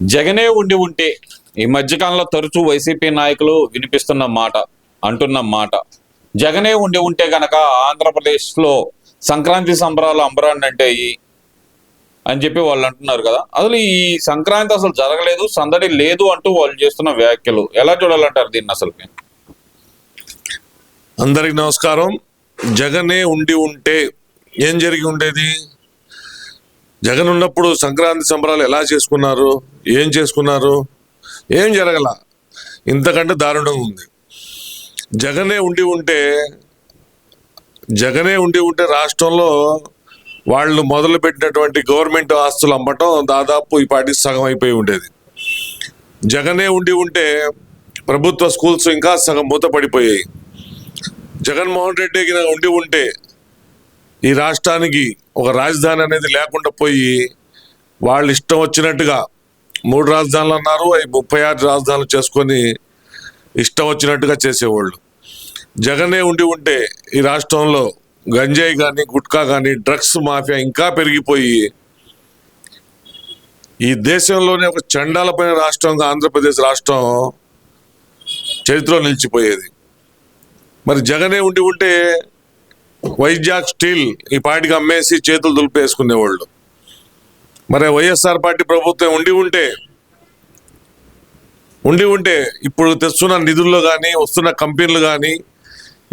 జగనే ఉండి ఉంటే ఈ మధ్యకాలంలో తరచూ వైసీపీ నాయకులు వినిపిస్తున్న మాట అంటున్న మాట. జగనే ఉండి ఉంటే గనక ఆంధ్రప్రదేశ్లో సంక్రాంతి సంబరాలు అంబరాన్ని అంటే అని చెప్పి వాళ్ళు అంటున్నారు కదా. అసలు ఈ సంక్రాంతి అసలు జరగలేదు సందడి లేదు అంటూ వాళ్ళు చేస్తున్న వ్యాఖ్యలు ఎలా చూడాలంటారు దీన్ని అసలు? అందరికి నమస్కారం. జగనే ఉండి ఉంటే ఏం జరిగి ఉండేది? జగన్ ఉన్నప్పుడు సంక్రాంతి సంబరాలు ఎలా చేసుకున్నారు? ఏం చేసుకున్నారు? ఏం జరగల? ఇంతకంటే దారుణంగా ఉంది. జగనే ఉండి ఉంటే జగనే ఉండి ఉంటే రాష్ట్రంలో వాళ్ళు మొదలుపెట్టినటువంటి గవర్నమెంట్ ఆస్తులు అమ్మటం దాదాపు ఈ పాటికి సగం అయిపోయి ఉండేది. జగనే ఉండి ఉంటే ప్రభుత్వ స్కూల్స్ ఇంకా సగం మూతపడిపోయాయి. జగన్మోహన్ రెడ్డి ఉండి ఉంటే ఈ రాష్ట్రానికి ఒక రాజధాని అనేది లేకుండా పోయి వాళ్ళు ఇష్టం వచ్చినట్టుగా మూడు రాజధానులు అన్నారు అవి ముప్పై ఆరు రాజధానులు చేసుకొని ఇష్టం వచ్చినట్టుగా చేసేవాళ్ళు. జగనే ఉండి ఉంటే ఈ రాష్ట్రంలో గంజాయి కానీ గుట్కా కానీ డ్రగ్స్ మాఫియా ఇంకా పెరిగిపోయి ఈ దేశంలోనే ఒక చండాలపైన రాష్ట్రంగా ఆంధ్రప్రదేశ్ రాష్ట్రం చరిత్రలో నిలిచిపోయేది. మరి జగనే ఉండి ఉంటే వైజాగ్ స్టీల్ ఈ పార్టీకి అమ్మేసి చేతులు దులిపేసుకునేవాళ్ళు. మరి వైఎస్ఆర్ పార్టీ ప్రభుత్వం ఉండి ఉంటే ఉండి ఉంటే ఇప్పుడు తెస్తున్న నిధుల్లో కానీ వస్తున్న కంపెనీలు కానీ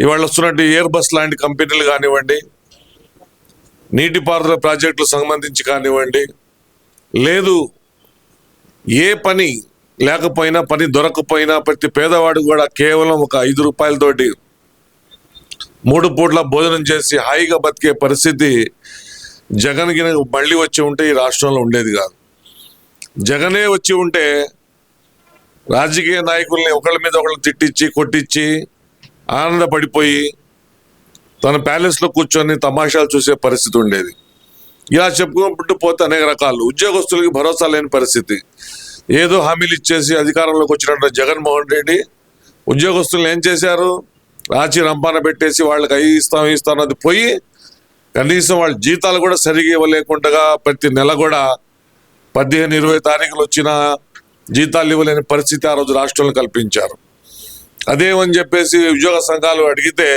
ఇవాళ వస్తున్నట్టు ఎయిర్ బస్ లాంటి కంపెనీలు కానివ్వండి నీటిపారుదల ప్రాజెక్టులకు సంబంధించి కానివ్వండి లేదు ఏ పని లేకపోయినా పని దొరకపోయినా ప్రతి పేదవాడు కూడా కేవలం ఒక ఐదు రూపాయలతోటి మూడు పూట్ల భోజనం చేసి హాయిగా బతికే పరిస్థితి జగన్ గిన మళ్ళీ వచ్చి ఉంటే ఈ రాష్ట్రంలో ఉండేది కాదు. జగనే వచ్చి ఉంటే రాజకీయ నాయకుల్ని ఒకళ్ళ మీద ఒకళ్ళు తిట్టించి కొట్టించి ఆనందపడిపోయి తన ప్యాలెస్లో కూర్చొని తమాషాలు చూసే పరిస్థితి ఉండేది. ఇలా చెప్పుకుంటూ పోతే అనేక రకాలు. ఉద్యోగస్తులకి భరోసా లేని పరిస్థితి. ఏదో హామీలు ఇచ్చేసి అధికారంలోకి వచ్చినట్టు జగన్మోహన్ రెడ్డి ఉద్యోగస్తులను ఏం చేశారు? రాచి రంపాన పెట్టేసి వాళ్ళకి అవి ఇస్తాం ఇస్తాం అది పోయి కనీసం వాళ్ళ జీతాలు కూడా సరిగా ఇవ్వలేకుండా ప్రతి నెల కూడా పదిహేను ఇరవై తారీఖులు వచ్చిన జీతాలు ఇవ్వలేని పరిస్థితి ఆ రోజు రాష్ట్రంలో కల్పించారు. అదేమని చెప్పేసి ఉద్యోగ సంఘాలు అడిగితే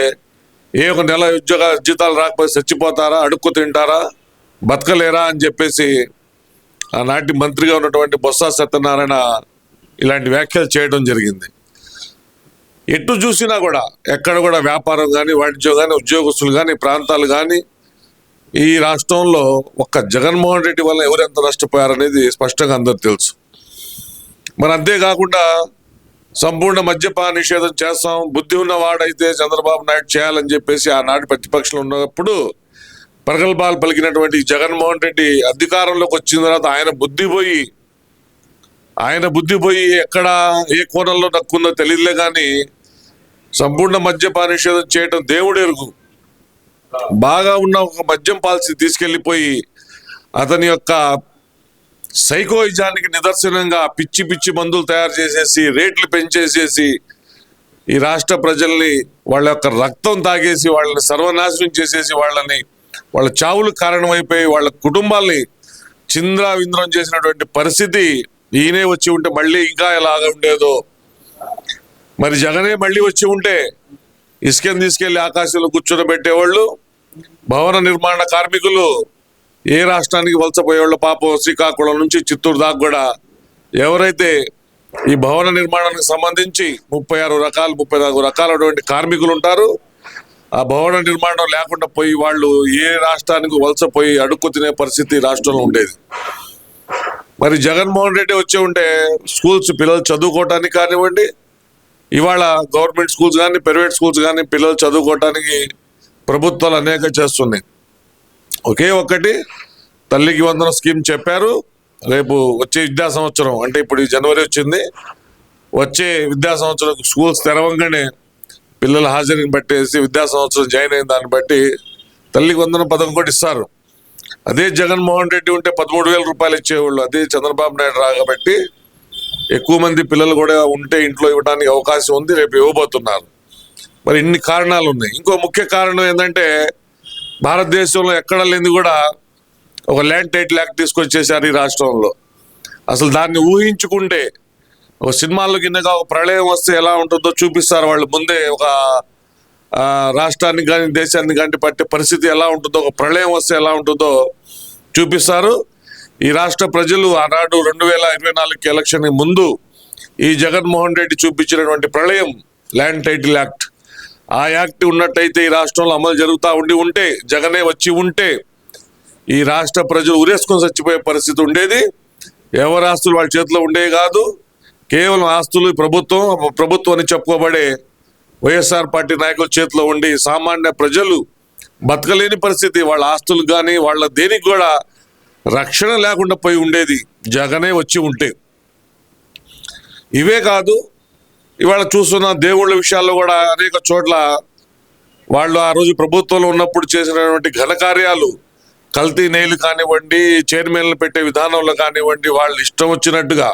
ఏ ఒక నెల ఉద్యోగ జీతాలు రాకపోతే చచ్చిపోతారా అడుక్కు తింటారా బతకలేరా అని చెప్పేసి ఆనాటి మంత్రిగా ఉన్నటువంటి బొత్స సత్యనారాయణ ఇలాంటి వ్యాఖ్యలు చేయడం జరిగింది. ఎటు చూసినా కూడా ఎక్కడ కూడా వ్యాపారం కానీ వాణిజ్యం కానీ ఉద్యోగస్తులు కానీ ప్రాంతాలు కానీ ఈ రాష్ట్రంలో ఒక్క జగన్మోహన్ రెడ్డి వల్ల ఎవరెంత నష్టపోయారనేది స్పష్టంగా అందరు తెలుసు. మరి అంతేకాకుండా సంపూర్ణ మద్యపాన నిషేధం చేస్తాం బుద్ధి ఉన్నవాడైతే చంద్రబాబు నాయుడు చేయాలని చెప్పేసి ఆనాటి ప్రతిపక్షంలో ఉన్నప్పుడు ప్రగల్భాలు పలికినటువంటి జగన్మోహన్ రెడ్డి అధికారంలోకి వచ్చిన తర్వాత ఆయన బుద్ధి పోయి ఆయన బుద్ధి పోయి ఎక్కడ ఏ కోణంలో నక్కుందో తెలియదులే కానీ సంపూర్ణ మద్యపాన నిషేధం చేయటం దేవుడు ఎరుగు. బాగా ఉన్న ఒక మద్యం పాలసీ తీసుకెళ్ళిపోయి అతని యొక్క సైకోయిజానికి నిదర్శనంగా పిచ్చి పిచ్చి మందులు తయారు చేసేసి రేట్లు పెంచేసేసి ఈ రాష్ట్ర ప్రజల్ని వాళ్ళ యొక్క రక్తం తాగేసి వాళ్ళని సర్వనాశనం చేసేసి వాళ్ళని వాళ్ళ చావులు కారణమైపోయి వాళ్ళ కుటుంబాల్ని చింద్రా వింద్రం చేసినటువంటి పరిస్థితి ఈయనే వచ్చి ఉంటే మళ్ళీ ఇంకా ఎలాగా ఉండేదో మరి జగనే మళ్ళీ వచ్చి ఉంటే ఇసుకని తీసుకెళ్ళి ఆకాశంలో కూర్చొని పెట్టేవాళ్ళు భవన నిర్మాణ కార్మికులు ఏ రాష్ట్రానికి వలసపోయేవాళ్ళు పాపం శ్రీకాకుళం నుంచి చిత్తూరు దాకా కూడా ఎవరైతే ఈ భవన నిర్మాణానికి సంబంధించి ముప్పై ఆరు రకాలు ముప్పై నాలుగు రకాలైనటువంటి కార్మికులు ఉంటారు ఆ భవన నిర్మాణం లేకుండా పోయి వాళ్ళు ఏ రాష్ట్రానికి వలసపోయి అడుక్కు తినే పరిస్థితి రాష్ట్రంలో ఉండేది. మరి జగన్మోహన్ రెడ్డి వచ్చి ఉంటే స్కూల్స్ పిల్లలు చదువుకోవటానికి కానివ్వండి ఇవాళ గవర్నమెంట్ స్కూల్స్ కానీ ప్రైవేట్ స్కూల్స్ కానీ పిల్లలు చదువుకోవటానికి ప్రభుత్వాలు అనేక చేస్తున్నాయి. ఒకే ఒక్కటి తల్లికి వందన స్కీమ్ చెప్పారు. రేపు వచ్చే విద్యా సంవత్సరం అంటే ఇప్పుడు ఈ జనవరి వచ్చింది. వచ్చే విద్యా సంవత్సరం స్కూల్స్ తెరవంగానే పిల్లల హాజరీని బట్టేసి విద్యా సంవత్సరం జాయిన్ అయిన దాన్ని బట్టి తల్లికి వందన పథకం కూడా ఇస్తారు. అదే జగన్మోహన్ రెడ్డి ఉంటే పదమూడు వేల రూపాయలు ఇచ్చేవాళ్ళు. అదే చంద్రబాబు నాయుడు రాగబట్టి ఎక్కువ మంది పిల్లలు కూడా ఉంటే ఇంట్లో ఇవ్వడానికి అవకాశం ఉంది రేపు ఇవ్వబోతున్నారు. మరి ఇన్ని కారణాలు ఉన్నాయి. ఇంకో ముఖ్య కారణం ఏంటంటే భారతదేశంలో ఎక్కడ లేని కూడా ఒక ల్యాండ్ టైటిల్ యాక్ట్ తీసుకొచ్చేసారు ఈ రాష్ట్రంలో. అసలు దాన్ని ఊహించుకుంటే ఒక సినిమాల్లో కిందగా ఒక ప్రళయం వస్తే ఎలా ఉంటుందో చూపిస్తారు వాళ్ళు. ముందే ఒక రాష్ట్రానికి కానీ దేశాన్ని కానీ పట్టే పరిస్థితి ఎలా ఉంటుందో ఒక ప్రళయం వస్తే ఎలా ఉంటుందో చూపిస్తారు. ఈ రాష్ట్ర ప్రజలు ఆనాడు రెండు వేల ఇరవై నాలుగు ఎలక్షన్ ముందు ఈ జగన్మోహన్ రెడ్డి చూపించినటువంటి ప్రళయం ల్యాండ్ టైటిల్ యాక్ట్ ఆ యాక్ట్ ఉన్నట్టయితే ఈ రాష్ట్రంలో అమలు జరుగుతూ ఉండి ఉంటే జగనే వచ్చి ఉంటే ఈ రాష్ట్ర ప్రజలు ఉరేసుకొని చచ్చిపోయే పరిస్థితి ఉండేది. ఎవరి ఆస్తులు వాళ్ళ చేతిలో ఉండేవి కాదు. కేవలం ఆస్తులు ప్రభుత్వం ప్రభుత్వం అని చెప్పుకోబడే వైఎస్ఆర్ పార్టీ నాయకుల చేతిలో ఉండి సామాన్య ప్రజలు బతకలేని పరిస్థితి. వాళ్ళ ఆస్తులు కానీ వాళ్ళ దేనికి కూడా రక్షణ లేకుండా పోయి ఉండేది జగనే వచ్చి ఉంటే. ఇవే కాదు ఇవాళ చూస్తున్న దేవుళ్ళ విషయాల్లో కూడా అనేక చోట్ల వాళ్ళు ఆ రోజు ప్రభుత్వంలో ఉన్నప్పుడు చేసినటువంటి ఘనకార్యాలు కల్తీ నేలు కానివ్వండి చైర్మన్లు పెట్టే విధానంలో కానివ్వండి వాళ్ళు ఇష్టం వచ్చినట్టుగా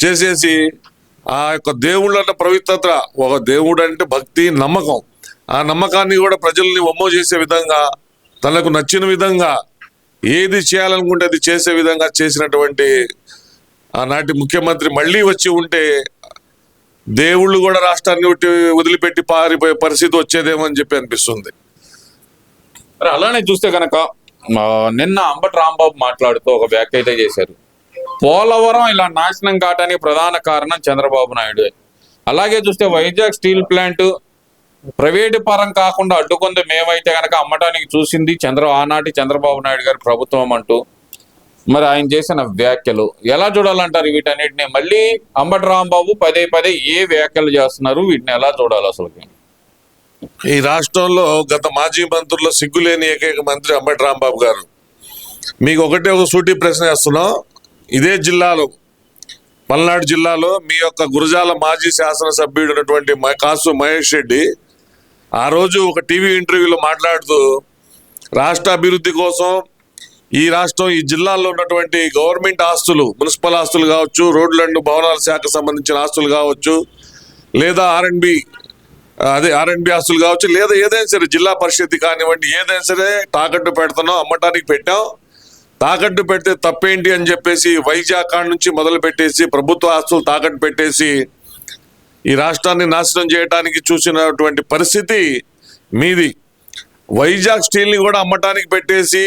చేసేసి ఆ యొక్క దేవుళ్ళన్న పవిత్రత ఒక దేవుడు అంటే భక్తి నమ్మకం. ఆ నమ్మకాన్ని కూడా ప్రజల్ని ఒమ్మో చేసే విధంగా తనకు నచ్చిన విధంగా ఏది చేయాలనుకుంటే అది చేసే విధంగా చేసినటువంటి ఆనాటి ముఖ్యమంత్రి మళ్ళీ వచ్చి ఉంటే దేవుళ్ళు కూడా రాష్ట్రాన్ని విట్టి వదిలిపెట్టి పారిపోయే పరిస్థితి వచ్చేదేమో అని చెప్పి అనిపిస్తుంది. మరి అలానే చూస్తే కనుక నిన్న అంబటి రాంబాబు మాట్లాడుతూ ఒక వ్యాఖ్య అయితే చేశారు. పోలవరం ఇలా నాశనం కావడానికి ప్రధాన కారణం చంద్రబాబు నాయుడు. అలాగే చూస్తే వైజాగ్ స్టీల్ ప్లాంట్ ప్రైవేటు పరం కాకుండా అడ్డుకుంది మేమైతే కనుక అమ్మటానికి చూసింది చంద్ర ఆనాటి చంద్రబాబు నాయుడు గారి ప్రభుత్వం అంటూ. మరి ఆయన చేసిన వ్యాఖ్యలు ఎలా చూడాలంటారు వీటన్నిటిని? మళ్ళీ అంబటి రాంబాబు పదే పదే ఏ వ్యాఖ్యలు చేస్తున్నారు? వీటిని ఎలా చూడాలి అసలు ఈ రాష్ట్రంలో గత మాజీ మంత్రుల్లో సిగ్గులేని ఏకైక మంత్రి అంబటి రాంబాబు గారు. మీకు ఒకటే ఒక సూటి ప్రశ్న వేస్తున్నాం. ఇదే జిల్లాలో పల్నాడు జిల్లాలో మీ యొక్క గురజాల మాజీ శాసనసభ్యుడు ఉన్నటువంటి మ- కాసు మహేష్ రెడ్డి ఆ రోజు ఒక టీవీ ఇంటర్వ్యూలో మాట్లాడుతూ రాష్ట్ర అభివృద్ధి కోసం ఈ రాష్ట్రం ఈ జిల్లాల్లో ఉన్నటువంటి గవర్నమెంట్ ఆస్తులు మున్సిపల్ ఆస్తులు కావచ్చు రోడ్లను భవనాల శాఖకు సంబంధించిన ఆస్తులు కావచ్చు లేదా ఆర్ఎండ్బి అదే ఆర్ఎండ్బి ఆస్తులు కావచ్చు లేదా ఏదైనా సరే జిల్లా పరిషత్ కానివ్వండి ఏదైనా సరే తాకట్టు పెడుతున్నాం అమ్మటానికి పెట్టాం. తాకట్టు పెడితే తప్పేంటి అని చెప్పేసి వైజాగ్ నుంచి మొదలు పెట్టేసి ప్రభుత్వ ఆస్తులు తాకట్టు పెట్టేసి ఈ రాష్ట్రాన్ని నాశనం చేయడానికి చూసినటువంటి పరిస్థితి మీది. వైజాగ్ స్టీల్ని కూడా అమ్మటానికి పెట్టేసి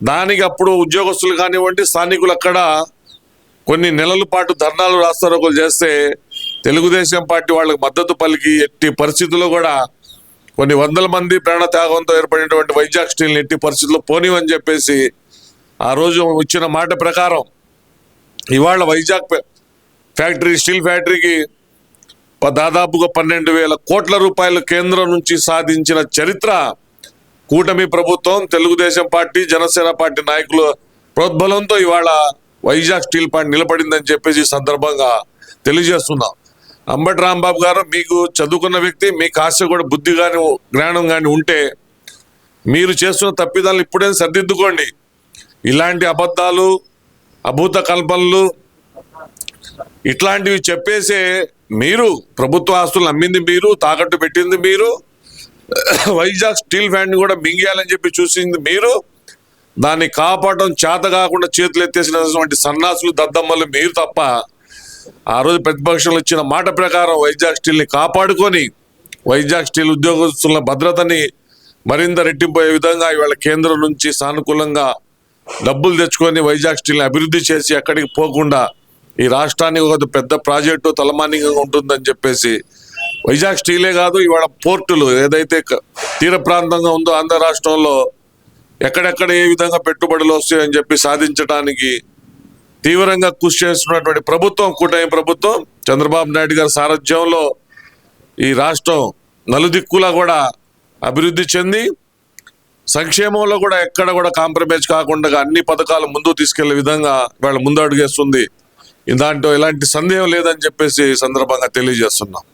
దానికి అప్పుడు ఉద్యోగస్తులు కానివ్వండి స్థానికులు అక్కడ కొన్ని నెలల పాటు ధర్నాలు రాస్తారోకలు చేస్తే తెలుగుదేశం పార్టీ వాళ్ళకి మద్దతు పలికి ఎట్టి పరిస్థితుల్లో కూడా కొన్ని వందల మంది ప్రాణ త్యాగంతో ఏర్పడినటువంటి వైజాగ్ స్టీల్ని ఎట్టి పరిస్థితుల్లో పోనివని చెప్పేసి ఆ రోజు ఇచ్చిన మాట ప్రకారం ఇవాళ వైజాగ్ ఫ్యాక్టరీ స్టీల్ ఫ్యాక్టరీకి దాదాపుగా పన్నెండు వేల కోట్ల రూపాయలు కేంద్రం నుంచి సాధించిన చరిత్ర కూటమి ప్రభుత్వం తెలుగుదేశం పార్టీ జనసేన పార్టీ నాయకుల ప్రోద్బలంతో ఇవాళ వైజాగ్ స్టీల్ ప్లాంట్ నిలబడిందని చెప్పేసి సందర్భంగా తెలియజేస్తున్నాం. అంబటి రాంబాబు గారు మీకు చదువుకున్న వ్యక్తి మీ కాస్త కూడా బుద్ధి కానీ జ్ఞానం కానీ ఉంటే మీరు చేస్తున్న తప్పిదాలు ఇప్పుడే సర్దిద్దుకోండి. ఇలాంటి అబద్ధాలు అభూత కల్పనలు ఇట్లాంటివి చెప్పేసే మీరు ప్రభుత్వ ఆస్తులు అమ్మింది మీరు తాకట్టు పెట్టింది మీరు వైజాగ్ స్టీల్ ఫ్యాన్ కూడా మింగేయాలని చెప్పి చూసింది మీరు. దాన్ని కాపాడడం చేత కాకుండా చేతులు ఎత్తేసినటువంటి సన్నాసులు దద్దమ్మలు మీరు తప్ప ఆ రోజు ప్రతిపక్షంలో ఇచ్చిన మాట ప్రకారం వైజాగ్ స్టీల్ని కాపాడుకొని వైజాగ్ స్టీల్ ఉద్యోగస్తుల భద్రతని మరింత రెట్టింపోయే విధంగా ఇవాళ కేంద్రం నుంచి సానుకూలంగా డబ్బులు తెచ్చుకొని వైజాగ్ స్టీల్ని అభివృద్ధి చేసి ఎక్కడికి పోకుండా ఈ రాష్ట్రానికి ఒక పెద్ద ప్రాజెక్టు తలమానికంగా ఉంటుందని చెప్పేసి వైజాగ్ స్టీలే కాదు ఇవాళ పోర్టులు ఏదైతే తీర ప్రాంతంగా ఉందో ఆంధ్ర రాష్ట్రంలో ఎక్కడెక్కడ ఏ విధంగా పెట్టుబడులు వస్తాయని చెప్పి సాధించడానికి తీవ్రంగా కృషి చేస్తున్నటువంటి ప్రభుత్వం కూటమి ప్రభుత్వం చంద్రబాబు నాయుడు గారి సారథ్యంలో ఈ రాష్ట్రం నలుదిక్కులా కూడా అభివృద్ధి చెంది సంక్షేమంలో కూడా ఎక్కడ కూడా కాంప్రమైజ్ కాకుండా అన్ని పథకాలు ముందుకు తీసుకెళ్ళే విధంగా వాళ్ళ ముందడుగేస్తుంది. దాంట్లో ఎలాంటి సందేహం లేదని చెప్పేసి ఈ సందర్భంగా తెలియజేస్తున్నాం.